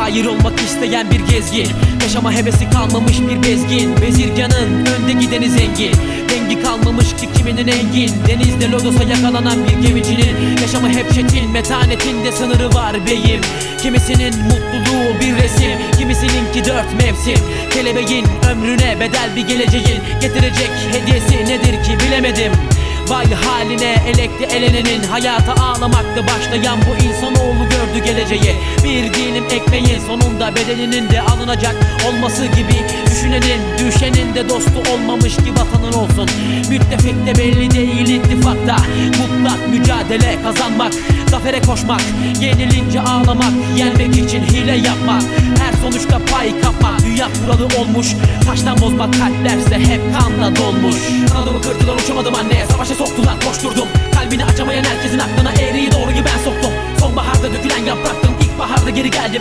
Şair olmak isteyen bir gezgin. Yaşama hevesi kalmamış bir bezgin. Bezirganın önde gideni zengin. Dengi kalmamış ki kiminin engin Denizde lodosa yakalanan bir gemicinin. Yaşamı hep çetin metanetinde sınırı var beyim. Kimisinin mutluluğu bir resim. Kimisininki dört mevsim. Kelebeğin ömrüne bedel bir geleceğin Getirecek hediyesi nedir ki bilemedim. Vay haline elekti elenenin Hayata ağlamakta başlayan bu insanoğlu gördü geleceği ekmeğin sonunda bedelinin de alınacak olması gibi Düşünenin düşenin de dostu olmamış ki vatanın olsun. Müttefik de belli değil ittifakta. Mutlak mücadele kazanmak Zafere koşmak Yenilince ağlamak Yenmek için hile yapmak. Her sonuçta pay kapmak Dünya kuralı olmuş. Taştan bozma kalplerse hep kanla dolmuş. Kanadımı kırdılar uçamadım anne. Savaşa soktular koşturdum 빠르게 가야 돼